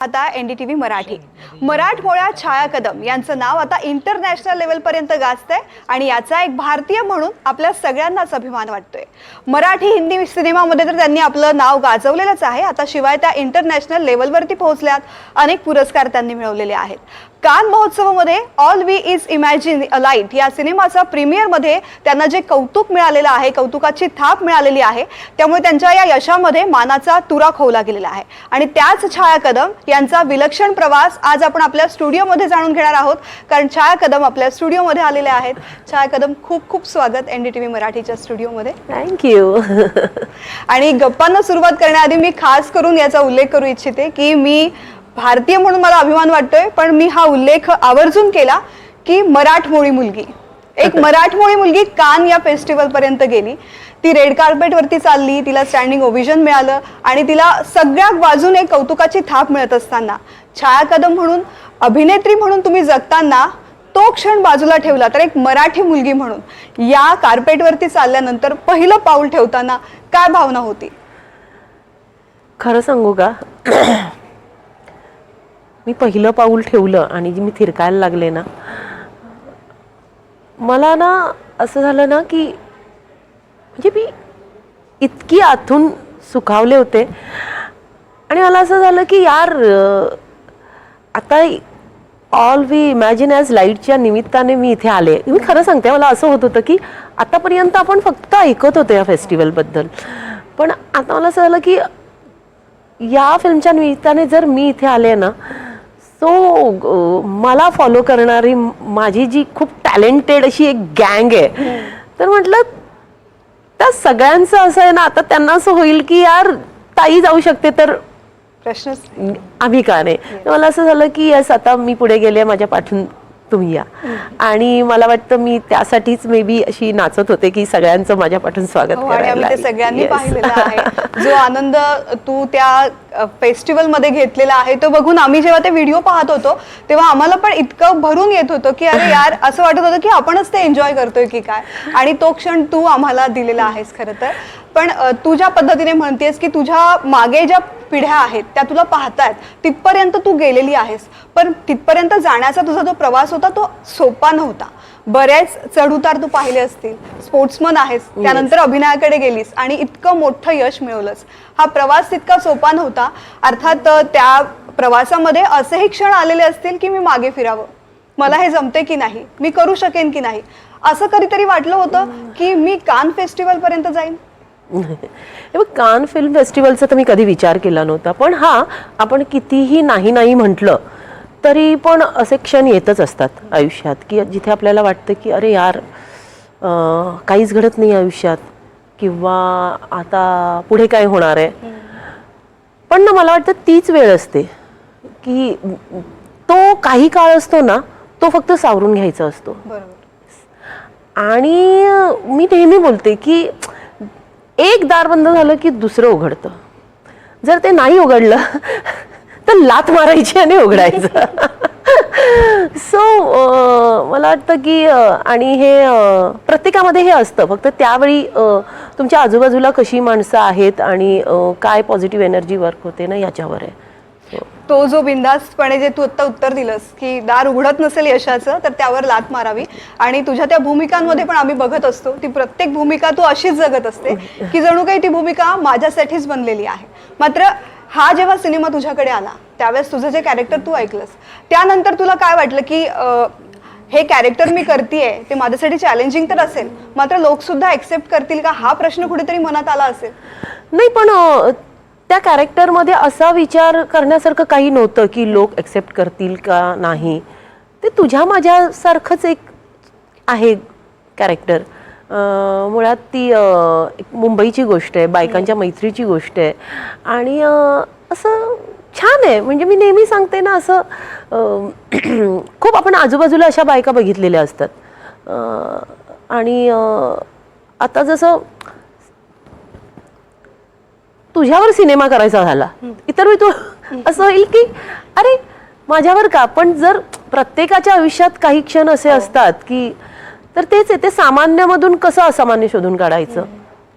आता एनडीटीव्ही मराठी. मराठमोळ्या छाया कदम यांचं नाव आता इंटरनॅशनल लेवलपर्यंत गाजतंय आणि याचा एक भारतीय म्हणून आपल्या सगळ्यांनाच अभिमान वाटतोय. मराठी हिंदी सिनेमामध्ये तर त्यांनी आपलं नाव गाजवलेलंच आहे. आता शिवाय त्या इंटरनॅशनल लेवलवरती पोहोचल्यात अनेक पुरस्कार त्यांनी मिळवलेले आहेत. कान महोत्सवामध्ये all we is imagine a light या सिनेमाचा प्रीमियरमध्ये त्यांना जे कौतुक मिळालेलं आहे कौतुकाची थाप मिळालेली आहे त्यामुळे त्यांच्या या यशामध्ये मानाचा तुरा खोवला गेलेला आहे. आणि त्याच छाया कदम यांचा विलक्षण प्रवास आज आपण आपल्या स्टुडिओमध्ये जाणून घेणार आहोत. कारण छाया कदम आपल्या स्टुडिओमध्ये आलेल्या आहेत. छाया कदम खूप खूप स्वागत एन डी टी व्ही मराठीच्या स्टुडिओमध्ये. थँक्यू आणि गप्पांना सुरुवात करण्याआधी मी खास करून याचा उल्लेख करू इच्छिते की मी भारतीय म्हणून मला अभिमान वाटतोय पण मी हा उल्लेख आवर्जून केला की मराठमोळी मुलगी. एक मराठमोळी मुलगी कान या फेस्टिवल पर्यंत गेली. ती रेड कार्पेट वरती चालली तिला स्टँडिंग ओव्हिजन मिळालं आणि तिला सगळ्या बाजूने कौतुकाची थाप मिळत असताना छाया कदम म्हणून अभिनेत्री म्हणून तुम्ही जगताना तो क्षण बाजूला ठेवला तर एक मराठी मुलगी म्हणून. या कार्पेटवरती चालल्यानंतर पहिलं पाऊल ठेवताना काय भावना होती? खरं सांगू का? मी पहिलं पाऊल ठेवलं आणि जी मी थिरकायला लागले ना मला ना असं झालं ना की म्हणजे मी इतकी आतून सुखावले होते. आणि मला असं झालं की यार आता ऑल वी इमॅजिन ॲज लाईटच्या निमित्ताने मी इथे आले. मी खरं सांगते मला असं होत होतं की आतापर्यंत आपण फक्त ऐकत होतो या फेस्टिवलबद्दल पण आता मला असं झालं की या फिल्मच्या निमित्ताने जर मी इथे आले ना सो मला फॉलो करणारी माझी जी खूप टॅलेंटेड अशी एक गँग आहे तर म्हटलं त्या सगळ्यांचं असं आहे ना आता त्यांना असं होईल की यार ताई जाऊ शकते तर प्रश्नच नाही. आम्ही का नाही मला असं झालं की यस आता मी पुढे गेले माझ्या पाठून तुम्ही या आणि मला वाटतं मी त्यासाठीच मे बी अशी नाचत होते की सगळ्यांचं माझ्या पाठून स्वागत हो, करायला सगळ्यांनी आहे. जो आनंद तू त्या फेस्टिवलमध्ये घेतलेला आहे तो बघून आम्ही जेव्हा ते व्हिडिओ पाहत होतो तेव्हा आम्हाला पण इतकं भरून येत होतं की अरे यार असं वाटत होतं की आपणच ते एन्जॉय करतोय की काय. आणि तो क्षण तू आम्हाला दिलेला आहेस खरं तर. पण तू ज्या पद्धतीने म्हणतेस की तुझ्या मागे ज्या पिढ्या आहेत त्या तुला पाहतायत तिथपर्यंत तू गेलेली आहेस. पण तिथपर्यंत जाण्याचा तुझा जो प्रवास होता तो सोपा नव्हता. बऱ्याच चढउतार तू पाहिले असतील. स्पोर्ट्समन आहेस त्यानंतर अभिनयाकडे गेलीस आणि इतकं मोठं यश मिळवलंस. हा प्रवास तितका सोपा नव्हता. अर्थात त्या प्रवासामध्ये असेही क्षण आलेले असतील की मी मागे फिरावं. मला हे जमते की नाही? मी करू शकेन की नाही? असं कधीतरी वाटलं होतं की मी कान फेस्टिवल पर्यंत जाईन. हे कान फिल्म फेस्टिवलचा तर मी कधी विचार केला नव्हता. पण हा आपण कितीही नाही नाही म्हटलं तरी पण असे क्षण येतच असतात आयुष्यात. की जिथे आपल्याला वाटतं की अरे यार काहीच घडत नाही आयुष्यात किंवा आता पुढे काय होणार आहे. पण ना मला वाटतं तीच वेळ असते की तो काही काळ असतो ना तो फक्त सावरून घ्यायचा असतो. आणि मी नेहमी बोलते की एक दार बंद झालं की दुसरं उघडतं. जर ते नाही उघडलं तर लात मारायची आणि उघडायचं. सो मला वाटतं की आणि हे प्रत्येकामध्ये हे असतं. फक्त त्यावेळी तुमच्या आजूबाजूला कशी माणसं आहेत आणि काय पॉझिटिव्ह एनर्जी वर्क होते ना याच्यावर आहे. तो जो बिंदास्तपणे जे तू आता उत्तर दिलंस की दार उघडत नसेल यशाचं तर त्यावर लात मारावी. आणि तुझ्या त्या भूमिकांमध्ये पण आम्ही बघत असतो ती प्रत्येक भूमिका तू अशीच जगत असते की जणू काही ती भूमिका माझ्यासाठीच बनलेली आहे. मात्र हा जेव्हा सिनेमा तुझ्याकडे आला त्यावेळेस तुझं जे कॅरेक्टर तू ऐकलंस त्यानंतर तुला काय वाटलं की हे कॅरेक्टर मी करतेय ते माझ्यासाठी चॅलेंजिंग तर असेल मात्र लोकसुद्धा ॲक्सेप्ट करतील का? हा प्रश्न कुठेतरी मनात आला असेल? नाही पण त्या कॅरेक्टरमध्ये असा विचार करण्यासारखं काही नव्हतं की लोक एक्सेप्ट करतील का नाही. ते तुझ्या माझ्यासारखंच एक आहे कॅरेक्टर. मुळात ती मुंबईची गोष्ट आहे बायकांच्या मैत्रीची गोष्ट आहे. आणि असं छान आहे. म्हणजे मी नेहमी सांगते ना असं खूप आपण आजूबाजूला अशा बायका बघितलेल्या असतात. आणि आता जसं तुझ्यावर सिनेमा करायचा झाला. इतर वेळी तू असं होईल की अरे माझ्यावर का? पण जर प्रत्येकाच्या आयुष्यात काही क्षण असे असतात की तर तेच आहे ते सामान्यमधून कसं असामान्य शोधून काढायचं?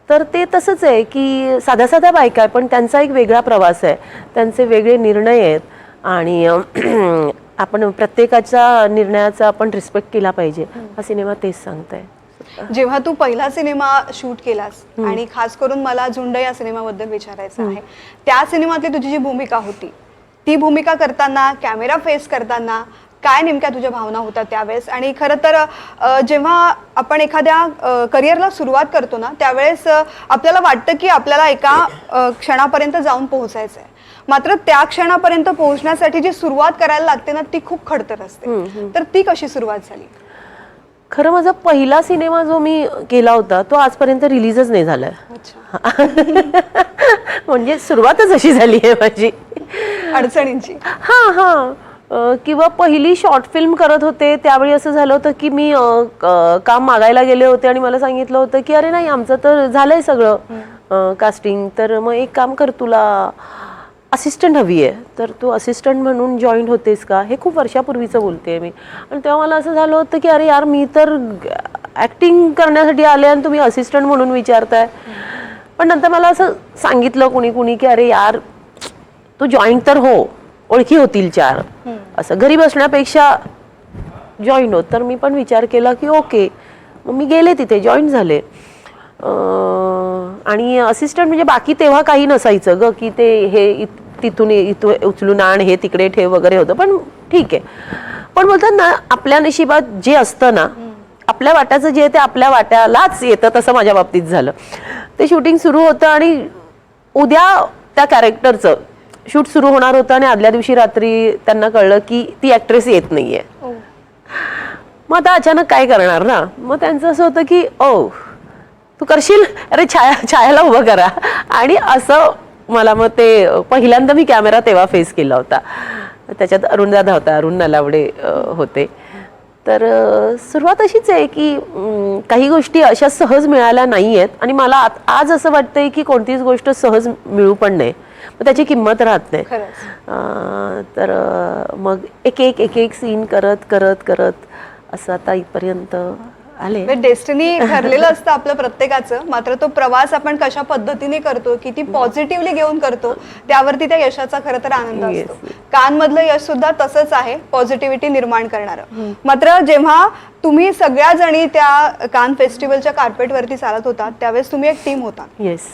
तर ते तसंच आहे की साध्या साध्या बायका आहे पण त्यांचा एक वेगळा प्रवास आहे. त्यांचे वेगळे निर्णय आहेत. आणि आपण प्रत्येकाच्या निर्णयाचा आपण रिस्पेक्ट केला पाहिजे. हा सिनेमा तेच सांगताय. जेव्हा तू पहिला सिनेमा शूट केलास आणि खास करून मला झुंड या सिनेमाबद्दल विचारायचं आहे त्या सिनेमातली तुझी जी भूमिका होती ती भूमिका करताना कॅमेरा फेस करताना काय नेमक्या तुझ्या भावना होत्या त्यावेळेस? आणि खरं तर जेव्हा आपण एखाद्या करिअरला सुरुवात करतो ना त्यावेळेस आपल्याला वाटतं की आपल्याला एका क्षणापर्यंत जाऊन पोहोचायचं आहे मात्र त्या क्षणापर्यंत पोहोचण्यासाठी जी सुरुवात करायला लागते ना ती खूप खडतर असते. तर ती कशी सुरुवात झाली? खरं माझा पहिला सिनेमा जो मी केला होता तो आजपर्यंत रिलीजच नाही झालाय. अच्छा. म्हणजे सुरुवातच अशी झाली आहे माझी. अडचणींची. हा हा. किंवा पहिली शॉर्ट फिल्म करत होते त्यावेळी असं झालं होतं की मी काम मागायला गेले होते आणि मला सांगितलं होतं की अरे नाही आमचं तर झालंय सगळं कास्टिंग तर मग एक काम कर तुला असिस्टंट हवी आहे. तर तू असिस्टंट म्हणून जॉईन होतेस का? हे खूप वर्षापूर्वीचं बोलते मी. आणि तेव्हा मला असं झालं होतं की अरे यार मी तर ॲक्टिंग करण्यासाठी आले आणि तुम्ही असिस्टंट म्हणून विचारताय. पण नंतर मला असं सांगितलं कुणी कुणी की अरे यार तू जॉईन तर हो. ओळखी होतील चार. असं घरी बसण्यापेक्षा जॉईन होत. तर मी पण विचार केला की ओके. मग मी गेले तिथे जॉईन झाले. आणि असिस्टंट म्हणजे बाकी तेव्हा काही नसायचं ग की ते हे इत- तिथून इथं उचलून आण हे तिकडे ठेव वगैरे होतं. पण ठीक आहे. पण बोलतात ना आपल्या नशिबात जे असतं ना आपल्या वाट्याचं जे आहे ते आपल्या वाट्यालाच येतं तसं माझ्या बाबतीत झालं. ते शूटिंग सुरू होतं आणि उद्या त्या कॅरेक्टरचं शूट सुरू होणार होतं आणि आदल्या दिवशी रात्री त्यांना कळलं की ती ॲक्ट्रेस येत नाहीये. मग आता अचानक काय करणार ना? मग त्यांचं असं होतं की ओ तू करशील? अरे छाया छायाला उभं करा. आणि असं मला मग ते पहिल्यांदा मी कॅमेरा तेव्हा फेस केला होता. त्याच्यात अरुण दादा होता अरुण नलावडे होते. तर सुरुवात अशीच आहे की काही गोष्टी अशा सहज मिळाल्या नाही आहेत आणि मला आत- आज असं वाटतंय की कोणतीच गोष्ट सहज मिळू पण नाही. मग त्याची किंमत राहत नाही. तर मग एक एक एक एक सीन करत करत करत असं आता इथपर्यंत आले. डेस्टिनी ठरलेलं असतं आपलं प्रत्येकाचं. मात्र तो प्रवास आपण कशा पद्धतीने करतो किती पॉझिटिव्हली घेऊन करतो त्यावरती त्या यशाचा खरं तर आनंद. असतो. कानमधलं यश सुद्धा तसंच आहे पॉझिटिव्हिटी निर्माण करणारं. मात्र जेव्हा तुम्ही सगळ्या जणी त्या कान फेस्टिवलच्या कार्पेटवरती चालत होता त्यावेळेस तुम्ही एक टीम होता. येस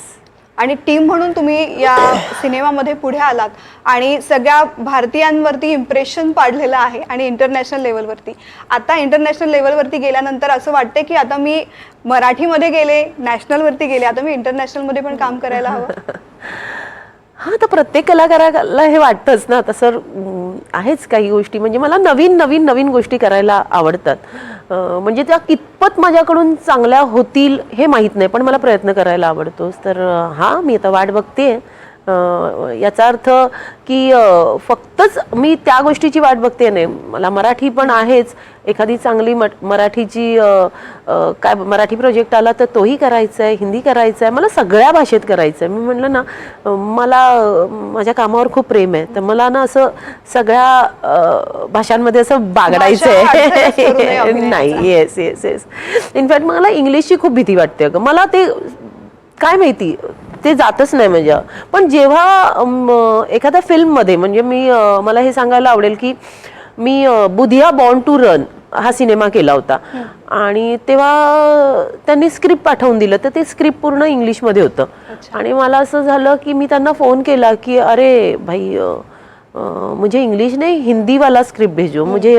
आणि टीम म्हणून तुम्ही या सिनेमामध्ये पुढे आलात. आणि सगळ्या भारतीयांवरती इम्प्रेशन पाडलेलं आहे आणि इंटरनॅशनल लेवलवरती आता इंटरनॅशनल लेवलवरती गेल्यानंतर असं वाटतं की आता मी मराठीमध्ये गेले नॅशनलवरती गेले आता मी इंटरनॅशनलमध्ये पण काम करायला हवं. हा तर प्रत्येक कलाकाराला हे वाटतंच ना. तसं आहेच काही गोष्टी. म्हणजे मला नवीन नवीन नवीन गोष्टी करायला आवडतात. म्हणजे त्या कितपत माझ्याकडून चांगल्या होतील हे माहीत नाही पण मला प्रयत्न करायला आवडतोच. तर हां हा मी आता वाट बघते याचा अर्थ की फक्तच मी त्या गोष्टीची वाट बघते नाही. मला मराठी पण आहेच. एखादी चांगली मराठीची काय मराठी प्रोजेक्ट आला तर तोही करायचा आहे हिंदी करायचं आहे मला सगळ्या भाषेत करायचं आहे मी म्हटलं ना मला माझ्या कामावर खूप प्रेम आहे. तर मला ना असं सगळ्या भाषांमध्ये असं बागडायचं आहे. नाही येस येस येस इनफॅक्ट मला इंग्लिशची खूप भीती वाटते अगं. मला ते काय माहिती? ते जातच नाही माझ्या पण जेव्हा एखाद्या फिल्ममध्ये म्हणजे मी मला हे सांगायला आवडेल की मी बुधिया बॉर्न टू रन हा सिनेमा केला होता. आणि तेव्हा त्यांनी स्क्रिप्ट पाठवून दिलं तर ते स्क्रिप्ट पूर्ण इंग्लिशमध्ये होतं. आणि मला असं झालं की मी त्यांना फोन केला की अरे भाई मुझे इंग्लिश नहीं हिंदी वाला स्क्रिप्ट भेजो। मुझे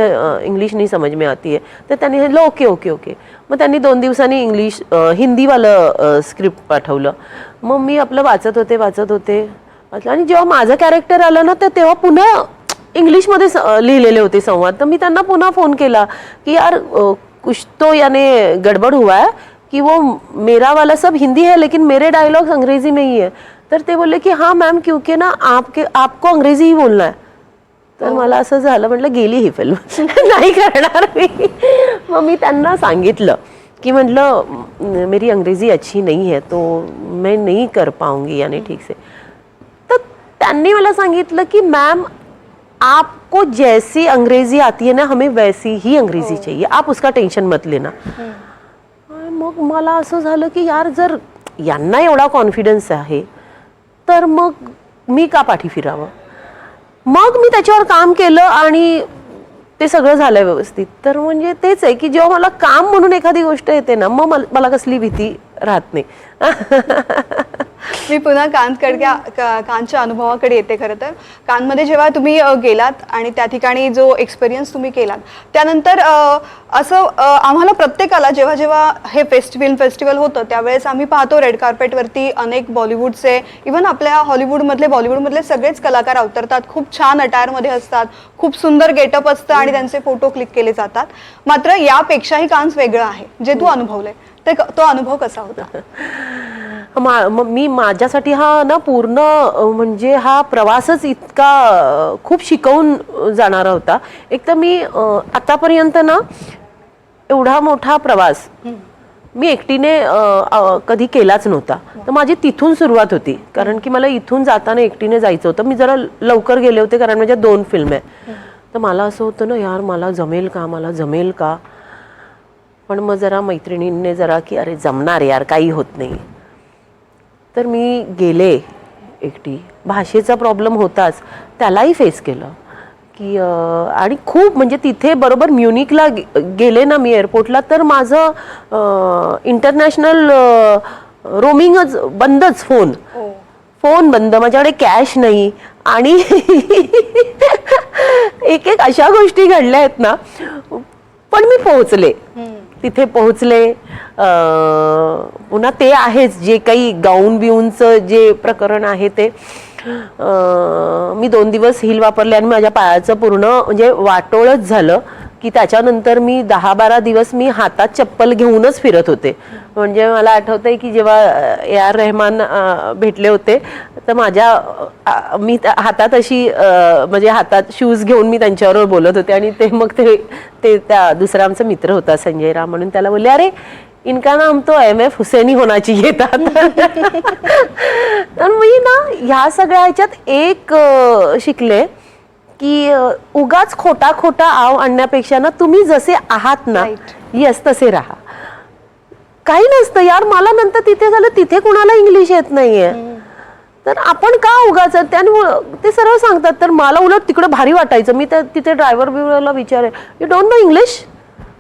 इंग्लिश नहीं समझ में आती है। तर त्यांनी सांगितलं ओके ओके ओके. मग त्यांनी दोन दिवसांनी इंग्लिश हिंदीवालं स्क्रिप्ट पाठवलं. मग मी आपलं वाचत होते वाचत होते. आणि जेव्हा माझं कॅरेक्टर आलं ना तर तेव्हा पुन्हा इंग्लिशमध्ये लिहिलेले होते संवाद. तर मी त्यांना पुन्हा फोन केला की यार कुछ तो याने गडबड हुआ है कि वो मेरा वाला सब हिंदी है लेकिन मेरे डायलॉग्स अंग्रेजी में ही है. तर ते बोलले की हाँ मैम क्योंकि ना आपके आपको अंग्रेज़ी ही बोलना है. तर मला असं झालं म्हटलं गेली ही फ़िल्म नाही करणार मी. मग मी त्यांना सांगितलं की म्हटलं मेरी अंग्रेज़ी अच्छी नहीं है तो मैं नहीं कर पाऊँगी यानी ठीक से. तर त्यांनी मला सांगितलं की मॅम आपको जैसी अंग्रेज़ी आती है ना हमें वैसी ही अंग्रेज़ी चाहिए। आप उसका टेंशन मत लेना. आणि मग मला असं झालं की यार जर यांना एवढा कॉन्फिडन्स आहे तर मग मी का पाठी फिरावं? मग मी त्याच्यावर काम केलं आणि ते सगळं झालं व्यवस्थित. तर म्हणजे तेच आहे की जेव्हा मला काम म्हणून एखादी गोष्ट येते ना मग मला कसली भीती राहत नाही. मी पुन्हा कानकडक्या कानच्या अनुभवाकडे येते खरं तर. कानमध्ये जेव्हा तुम्ही गेलात आणि त्या ठिकाणी जो एक्सपिरियन्स तुम्ही केलात त्यानंतर असं आम्हाला प्रत्येकाला जेव्हा जेव्हा हे फेस्ट फिल्म फेस्टिवल होतं त्यावेळेस आम्ही पाहतो रेड कार्पेटवरती अनेक बॉलिवूडचे इव्हन आपल्या हॉलिवूडमधले बॉलिवूडमधले सगळेच कलाकार अवतरतात. खूप छान अटायरमध्ये असतात खूप सुंदर गेटअप असतं आणि त्यांचे फोटो क्लिक केले जातात. मात्र यापेक्षाही कान्स वेगळं आहे जे तू अनुभवलंय. ते तो अनुभव कसा होता? मा- माझ्यासाठी हा ना पूर्ण म्हणजे हा प्रवासच इतका खूप शिकवून जाणारा होता. एक तर मी आतापर्यंत ना एवढा मोठा प्रवास मी एकटीने कधी केलाच नव्हता. तर माझी तिथून सुरुवात होती. कारण की मला इथून जाताना एकटीने जायचं होतं. मी जरा लवकर गेले होते कारण माझ्या दोन फिल्म आहे तर मला असं होतं ना यार मला जमेल का? मला जमेल का? पण मग जरा मैत्रिणींनी जरा की अरे जमणार यार काही होत नाही. तर मी गेले एकटी. भाषेचा प्रॉब्लेम होताच. त्यालाही फेस केलं. की आणि खूप म्हणजे तिथे बरोबर म्युनिकला गेले ना मी एअरपोर्टला तर माझं इंटरनॅशनल रोमिंगच बंदच फोन फोन बंद. माझ्याकडे कॅश नाही. आणि एक एक अशा गोष्टी घडल्या आहेत ना. पण मी पोहोचले. तिथे पोहोचले. पुन्हा ते आहेच जे काही गाऊन बिऊनचं जे प्रकरण आहे ते. मी दोन दिवस हिल वापरले आणि माझ्या पायाचं पूर्ण म्हणजे वाटोळच झालं. की त्याच्यानंतर मी दहा बारा दिवस मी हातात चप्पल घेऊनच फिरत होते. म्हणजे मला आठवतंय की जेव्हा ए आर रेहमान भेटले होते तर माझ्या मी त्या- हातात अशी म्हणजे हातात शूज घेऊन मी त्यांच्याबरोबर बोलत होते आणि ते मग ते ते त्या दुसरा आमचा मित्र होता संजय राम म्हणून त्याला बोलले अरे इनका नाम तो एम एफ हुसेनी होण्याची येतात तर मी ना ह्या सगळ्या ह्याच्यात एक शिकले. की उगाच खोटा खोटा आव आणण्यापेक्षा ना तुम्ही जसे आहात ना. येस तसे राहा. काही नसतं यार मला नंतर तिथे झालं तिथे कुणाला इंग्लिश येत नाहीये. तर आपण का उगाच त्याने ते सरळ सांगतात तर मला उलट तिकडे भारी वाटायचं मी त्या तिथे ड्रायव्हर बिव्हरला विचारे यू डोंट नो इंग्लिश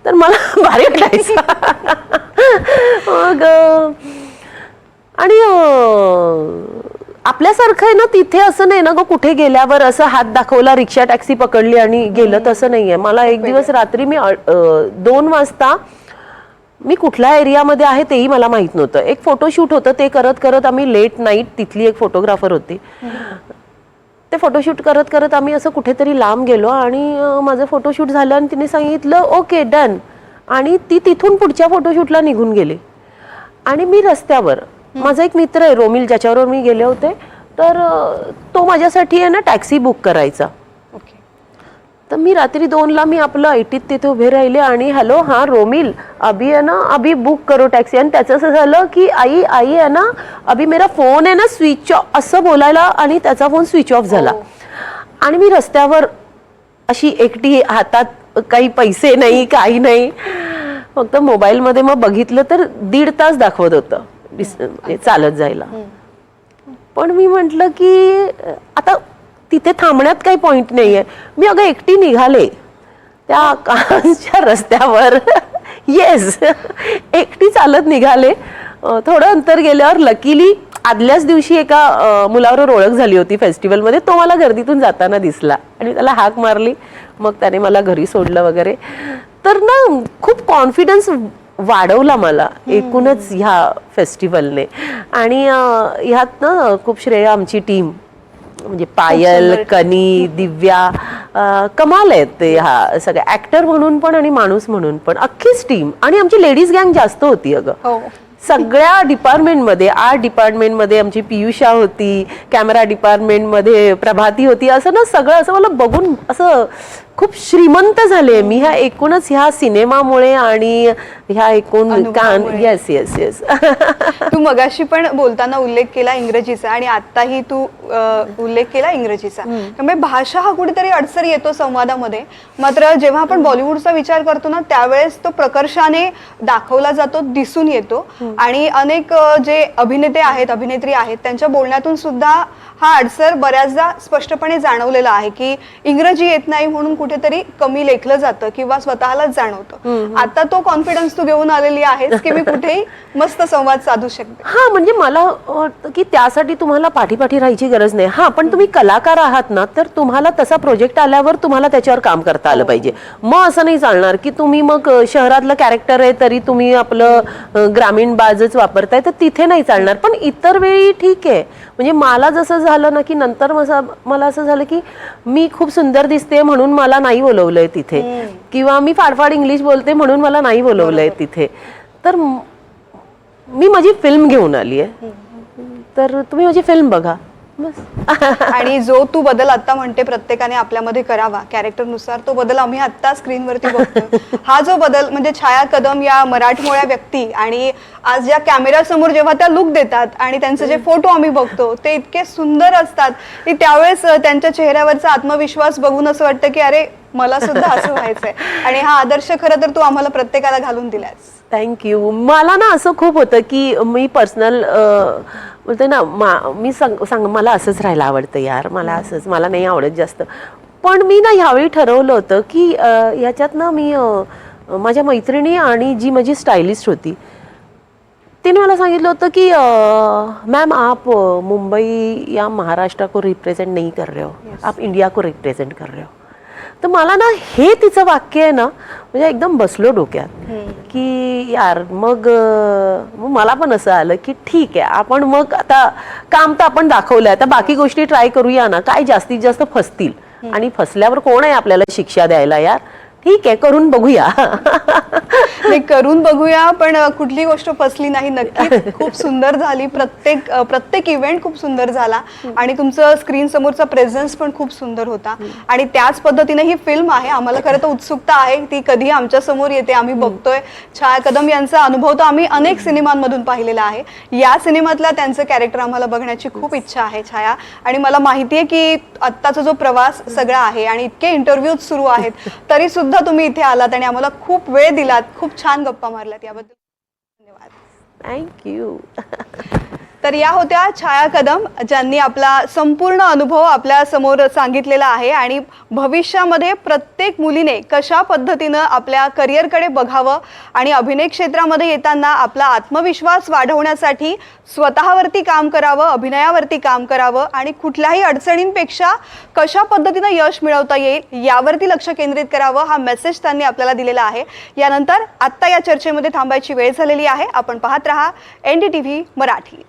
तर मला भारी वाटायचं. मग आणि आपल्यासारखं आहे ना तिथे असं नाही ना ग कुठे गेल्यावर असं हात दाखवला रिक्षा टॅक्सी पकडली आणि गेलं तसं नाहीये. मला एक दिवस रात्री मी अ- अं, दोन वाजता मी कुठल्या एरियामध्ये आहे तेही मला माहीत नव्हतं. एक फोटोशूट होतं ते करत करत आम्ही लेट नाईट तिथली एक फोटोग्राफर होती. ते फोटोशूट करत करत आम्ही असं कुठेतरी लांब गेलो आणि अं, माझं फोटोशूट झालं आणि तिने सांगितलं ओके डन. आणि ती तिथून पुढच्या फोटोशूटला निघून गेली. आणि मी रस्त्यावर माझा एक मित्र आहे रोमिल ज्याच्याबरोबर मी गेले होते. तर तो माझ्यासाठी आहे ना टॅक्सी बुक करायचा. ओके. तर मी रात्री दोनला मी आपलं ऐटीत तिथे उभे राहिले आणि हॅलो हा रोमिल अभी आहे ना अभी बुक करो टॅक्सी. आणि त्याचं असं झालं की आई आई आहे ना अभी मेरा फोन आहे ना स्विच ऑफ असं बोलायला आणि त्याचा फोन स्विच ऑफ झाला. आणि मी रस्त्यावर अशी एकटी हातात काही पैसे नाही काही नाही फक्त मोबाईलमध्ये मग बघितलं तर दीड तास दाखवत होतं. डिस- चालत जायला. पण मी म्हंटल की आता तिथे थांबण्यात काही पॉइंट आहे मी अगं एकटी निघाले. त्या कांसच्या रस्त्यावर येस एकटी चालत निघाले. थोडं अंतर गेल्यावर लकीली आदल्याच दिवशी एका मुलावर ओळख झाली होती फेस्टिवलमध्ये तो मला गर्दीतून जाताना दिसला आणि त्याला हाक मारली. मग त्याने मला घरी सोडलं वगैरे. तर ना खूप कॉन्फिडन्स वाढवला मला एकूणच ह्या फेस्टिवलने. आणि ह्यात ना खूप श्रेय आमची टीम म्हणजे पायल. कनी दिव्या अं, कमाल आहेत ते हा सगळ्या. ऍक्टर म्हणून पण आणि माणूस म्हणून पण. अख्खीच टीम. आणि आमची लेडीज गँग जास्त होती अगं. हो. सगळ्या डिपार्टमेंटमध्ये आर्ट डिपार्टमेंटमध्ये आमची पियुषा होती कॅमेरा डिपार्टमेंटमध्ये प्रभाती होती असं ना सगळं असं मला बघून असं खूप श्रीमंत झाले मी ह्या एकूणच ह्या सिनेमामुळे आणि ह्या एकूण कान. येस येस येस तू मगाशी पण बोलताना उल्लेख केला इंग्रजीचा आणि आताही तू उल्लेख केला इंग्रजीचा. त्यामुळे भाषा हा कुठेतरी अडसर येतो संवादामध्ये. मात्र जेव्हा आपण बॉलिवूडचा विचार करतो ना त्यावेळेस तो प्रकर्षाने दाखवला जातो दिसून येतो. आणि अनेक जे अभिनेते आहेत अभिनेत्री आहेत त्यांच्या बोलण्यातून सुद्धा हा अडसर बऱ्याचदा स्पष्टपणे जाणवलेला आहे की इंग्रजी येत नाही म्हणून कुठेतरी कमी लेखलं जातं किंवा स्वतःलाच जाणवतं. आता तो कॉन्फिडन्स तू घेऊन आलेली आहेस की मी कुठेही मस्त संवाद साधू शकते. हा म्हणजे मला वाटतं की त्यासाठी तुम्हाला पाठीपाठी राहायची गरज नाही. हा पण तुम्ही कलाकार आहात ना तर तुम्हाला तसा प्रोजेक्ट आल्यावर तुम्हाला त्याच्यावर काम करता आलं पाहिजे. मग असं नाही चालणार की तुम्ही मग शहरातलं कॅरेक्टर आहे तरी तुम्ही आपलं ग्रामीण बाजच वापरताय तर तिथे नाही चालणार. पण इतर वेळी ठीक आहे. म्हणजे मला जसं झालं ना की नंतर मला असं झालं की मी खूप सुंदर दिसते म्हणून मला नाही बोलवलंय तिथे. किंवा मी फाडफाड इंग्लिश बोलते म्हणून मला नाही बोलवलंय तिथे. तर म- माझी फिल्म घेऊन आली आहे तर तुम्ही माझी फिल्म बघा. आणि जो तू बदल आता म्हणते प्रत्येकाने आपल्यामध्ये करावा कॅरेक्टरनुसार तो बदल आम्ही आता स्क्रीनवरती बघतो हा जो बदल म्हणजे छाया कदम या मराठमोळ्या व्यक्ती आणि आज या कॅमेरा समोर जेव्हा त्या लुक देतात आणि त्यांचे जे फोटो आम्ही बघतो ते इतके सुंदर असतात की त्यावेळेस त्यांच्या चेहऱ्यावरचा आत्मविश्वास बघून असं वाटतं की अरे मला सुद्धा असं व्हायचंय. आणि हा आदर्श खरं तर तू आम्हाला प्रत्येकाला घालून दिलास थँक्यू मला ना असं खूप होतं की मी पर्सनल बोलते ना मा मी सांग सांग मला असंच राहायला आवडतं यार. मला असंच मला नाही आवडत जास्त. पण मी ना ह्यावेळी ठरवलं होतं की ह्याच्यात ना मी माझ्या मैत्रिणी आणि जी माझी स्टायलिस्ट होती तिने मला सांगितलं होतं की मैम आप मुंबई या महाराष्ट्र को रिप्रेजेंट नहीं कर रहे हो. आप इंडिया को रिप्रेजेंट कर रहे हो. तर मला ना हे तिचं वाक्य आहे ना म्हणजे एकदम बसलो डोक्यात की यार मग मला पण असं आलं की ठीक आहे आपण मग आता काम तर आपण दाखवलंय आता बाकी गोष्टी ट्राय करूया ना काय जास्तीत जास्त फसतील? आणि फसल्यावर कोण आहे आपल्याला शिक्षा द्यायला यार? ठीक आहे करून बघूया. नाही करून बघूया पण कुठली गोष्ट फसली नाही नक्कीच खूप सुंदर झाली. प्रत्येक प्रत्येक इव्हेंट खूप सुंदर झाला. आणि तुमचं स्क्रीन समोरचा प्रेझेन्स पण खूप सुंदर होता. आणि त्याच पद्धतीने ही फिल्म आहे. आम्हाला खरं तर उत्सुकता आहे. ती कधी आमच्यासमोर येते. आम्ही बघतोय. छाया कदम यांचा अनुभव तर आम्ही अनेक सिनेमांमधून पाहिलेला आहे. या सिनेमातला त्यांचं कॅरेक्टर आम्हाला बघण्याची खूप इच्छा आहे छाया. आणि मला माहिती आहे की आत्ताचा जो प्रवास सगळा आहे आणि इतके इंटरव्ह्यूज सुरू आहेत तरी सुद्धा तुम्ही इथे आलात आणि आम्हाला खूप वेळ दिलात. खूप छान गप्पा मारल्यात याबद्दल. धन्यवाद. थँक्यू तर या होत्या छाया कदम ज्यांनी आपला संपूर्ण अनुभव आपल्यासमोर सांगितलेला आहे आणि भविष्यामध्ये प्रत्येक मुलीने कशा पद्धतीनं आपल्या करिअरकडे बघावं आणि अभिनय क्षेत्रामध्ये येताना आपला आत्मविश्वास वाढवण्यासाठी स्वतःवरती काम करावं अभिनयावरती काम करावं आणि कुठल्याही अडचणींपेक्षा कशा पद्धतीनं यश मिळवता येईल यावरती लक्ष केंद्रित करावं हा मेसेज त्यांनी आपल्याला दिलेला आहे. यानंतर आत्ता या चर्चेमध्ये थांबायची वेळ झालेली आहे. आपण पाहत रहा N D T V Marathi.